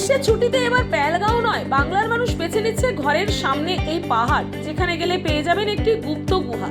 গ্রীষ্মের ছুটিতে এবার প্যালগাঁও নয়, বাংলার মানুষ বেছে নিচ্ছে ঘরের সামনে এই পাহাড়, যেখানে গেলে পেয়ে যাবেন একটি গুপ্ত গুহা।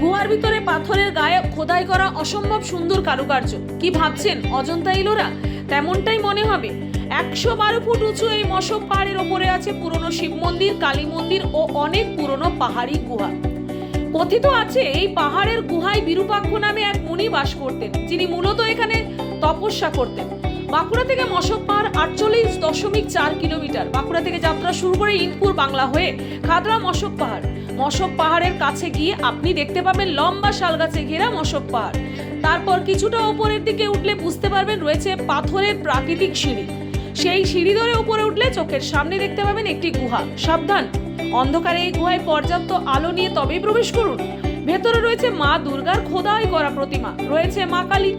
গুহার ভিতরে পাথরের গায়ে খোদাই করা অসম্ভব সুন্দর কারুকার্য। কি ভাবছেন অজন্তা ইলোরা? তেমনটাই মনে হবে। একশো বারো ফুট উঁচু এই মশক পাহাড়ের ওপরে আছে পুরনো শিব মন্দির, কালী মন্দির ও অনেক পুরনো পাহাড়ি গুহা। কথিত আছে, এই পাহাড়ের গুহায় বিরূপাক্ষ নামে এক মুনি বাস করতেন, যিনি মূলত এখানে তপস্যা করতেন। বাঁকুড়া থেকে মশক পাহাড় আটচল্লিশ দশমিক চার কিলোমিটার। বাঁকুড়া থেকে যাত্রা শুরু করে ইনপুর বাংলা হয়ে খাদরা মশক পাহাড়। মশক পাহাড়ের কাছে গিয়ে আপনি দেখতে পাবেন লম্বা শালগাছে ঘেরা মশক পাহাড়। তারপর কিছুটা ওপরের দিকে উঠলে বুঝতে পারবেন রয়েছে পাথরের প্রাকৃতিক সিঁড়ি। সেই সিঁড়ি ধরে উপরে উঠলে চোখের সামনে দেখতে পাবেন একটি গুহা। সাবধান। অন্ধকারে এই গুহায় পর্যাপ্ত আলো নিয়ে তবেই প্রবেশ করুন। ভেতরে রয়েছে মা দুর্গার খোদাই করা প্রতিমা। রয়েছে মা কালী।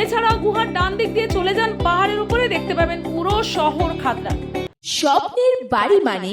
এছাড়াও গুহার ডান দিক দিয়ে চলে যান পাহাড়ের উপরে, দেখতে পাবেন পুরো শহর খাতড়া স্বপ্নের বাড়ি মানে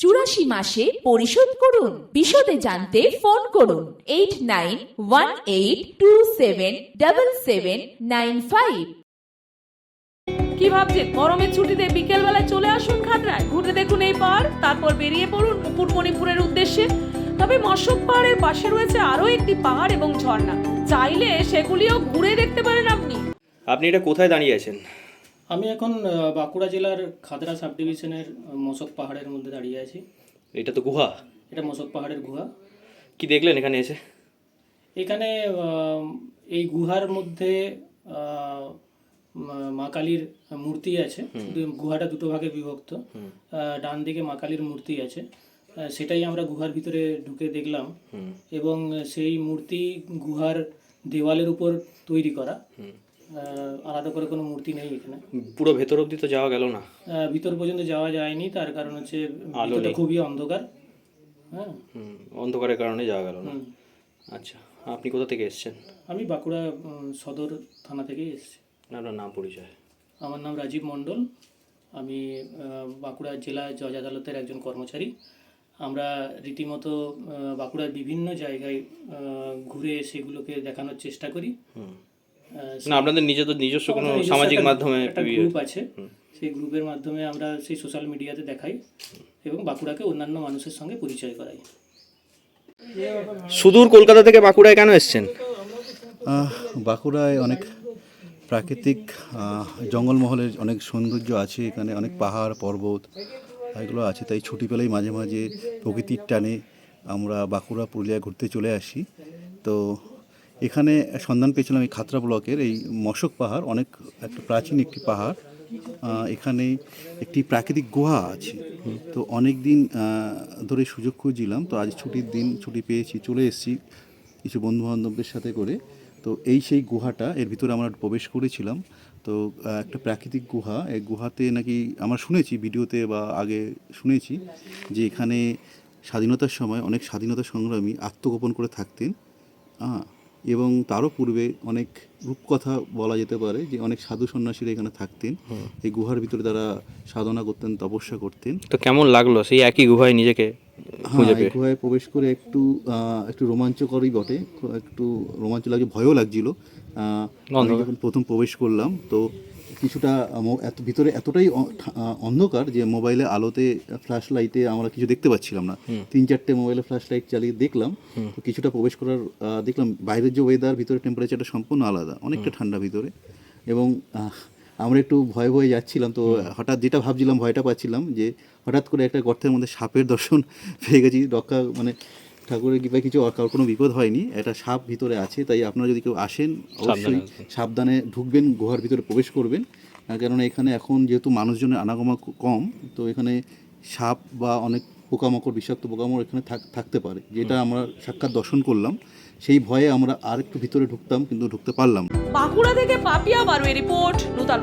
চুরাশি মাসে পরিশোধ করুন। বিশদে জানতে ফোন করুন। Eight nine one eight two seven double seven nine five. কি ভাবছেন? গরমের ছুটিতে বিকেল বেলায় চলে আসুন খাতড়ায় ঘুরে দেখুন এই পাহাড় তারপর বেরিয়ে পড়ুন মুকুটমণিপুরের উদ্দেশ্যে। তবে মশক পাহাড়ের পাশে রয়েছে আরও একটি পাহাড় এবং ঝর্ণা। চাইলে সেগুলিও ঘুরে দেখতে পারেন আপনি। আপনি এটা কোথায় দাঁড়িয়ে আছেন? আমি এখন বাঁকুড়া জেলার খাদরা সাব ডিভিশনের মশক পাহাড়ের মধ্যে দাঁড়িয়ে আছি। এটা তো গুহা? এটা মশক পাহাড়ের গুহা। কি দেখলেন এখানে এসে? এখানে এই গুহার মধ্যে মা- কালীর মূর্তি আছে। গুহাটা দুটো ভাগে বিভক্ত। ডান দিকে মা কালীর মূর্তি আছে। সেটাই আমরা গুহার ভিতরে ঢুকে দেখলাম। এবং সেই মূর্তি গুহার দেওয়ালের উপর তৈরি করা। আলাদা করে কোনো মূর্তি নেই এখানে। পুরো ভেতর অবধি তো যাওয়া গেল না? ভিতর পর্যন্ত যাওয়া যায়নি তার কারণ হচ্ছে আলো ভিতরটা নেই। খুবই অন্ধকার। হ্যাঁ। হুম, অন্ধকারের কারণে যাওয়া গেল না? আচ্ছা আপনি কোথা থেকে এসেছেন? আমি বাঁকুড়া সদর থানা থেকেই এসেছি। আপনার নাম পরিচয়। আমার নাম রাজীব মণ্ডল। আমি বাঁকুড়া জেলা জজ আদালতের একজন কর্মচারী। আমরা রীতিমতো বাঁকুড়ার বিভিন্ন জায়গায় ঘুরে সেগুলোকে দেখানোর চেষ্টা করি। না আপনাদের নিজেদের নিজস্ব কোনো সামাজিক মাধ্যমে একটা গ্রুপ আছে। সেই গ্রুপের মাধ্যমে আমরা সেই সোশ্যাল মিডিয়াতে দেখাই এবং বাঁকুড়াকে অন্যান্য মানুষের সঙ্গে পরিচয় করাই। সুদূর কলকাতা থেকে বাঁকুড়ায় কেন এসেছেন? বাঁকুড়ায় অনেক প্রাকৃতিক জঙ্গলমহলের অনেক সৌন্দর্য আছে এখানে অনেক পাহাড় পর্বত এগুলো আছে তাই ছুটি পেলেই মাঝে মাঝে প্রকৃতির টানে আমরা বাঁকুড়া পুরুলিয়া ঘুরতে চলে আসি। তো এখানে সন্ধান পেয়েছিলাম এই খাতড়া ব্লকের এই মশক পাহাড়, অনেক একটা প্রাচীন একটি পাহাড়। এখানে একটি প্রাকৃতিক গুহা আছে। তো অনেক দিন ধরে সুযোগ খুঁজছিলাম। তো আজ ছুটির দিন, ছুটি পেয়েছি, চলে এসেছি কিছু বন্ধু বান্ধবদের সাথে করে। তো এই সেই গুহাটা, এর ভিতরে আমরা প্রবেশ করেছিলাম। তো একটা প্রাকৃতিক গুহা। এই গুহাতে নাকি আমরা শুনেছি, ভিডিওতে বা আগে শুনেছি যে এখানে স্বাধীনতার সময় অনেক স্বাধীনতা সংগ্রামী আত্মগোপন করে থাকতেন। হ্যাঁ এবং তারও পূর্বে অনেক রূপকথা বলা যেতে পারে যে অনেক সাধু সন্ন্যাসীরা এখানে থাকতেন। এই গুহার ভিতরে তারা সাধনা করতেন তপস্যা করতেন। তো কেমন লাগল সেই একই গুহায় নিজেকে হ্যাঁ এই গুহায় প্রবেশ করে একটু আহ, একটু রোমাঞ্চকরই বটে। একটু রোমাঞ্চ লাগে ভয়ও লাগছিল। আহ, আমি যখন প্রথম প্রবেশ করলাম তো কিছুটা মো- এত ভিতরে এতটাই অন্ধকার যে মোবাইলে আলোতে ফ্ল্যাশ লাইটে আমরা কিছু দেখতে পাচ্ছিলাম না। তিন চারটে মোবাইলে ফ্ল্যাশ লাইট চালিয়ে দেখলাম তো কিছুটা প্রবেশ করার দেখলাম বাইরের যে ওয়েদার ভিতরে টেম্পারেচারটা সম্পূর্ণ আলাদা অনেকটা ঠান্ডা ভিতরে। এবং আমরা একটু ভয়ে ভয়ে যাচ্ছিলাম তো হঠাৎ যেটা ভাবছিলাম ভয়টা পাচ্ছিলাম যে হঠাৎ করে একটা গর্তের মধ্যে সাপের দর্শন পেয়ে গেছি রক্ষা মানে ঠাকুরের কৃপায় কিছু কারোর কোনো বিপদ হয়নি একটা সাপ ভিতরে আছে তাই আপনারা যদি কেউ আসেন অবশ্যই সাবধানে ঢুকবেন গুহার ভিতরে প্রবেশ করবেন। কেননা এখানে এখন যেহেতু মানুষজনের আনাগমা ক- কম তো এখানে সাপ বা অনেক পোকামাকড় বিষাক্ত পোকামাকড় এখানে থাক- থাকতে পারে যেটা আমরা সাক্ষাৎ দর্শন করলাম। সেই ভয়ে আমরা আর একটু ভিতরে ঢুকতাম কিন্তু ঢুকতে পারলাম বাঁকুড়া থেকে পাপিয়া বারুয়ের রিপোর্ট নূতন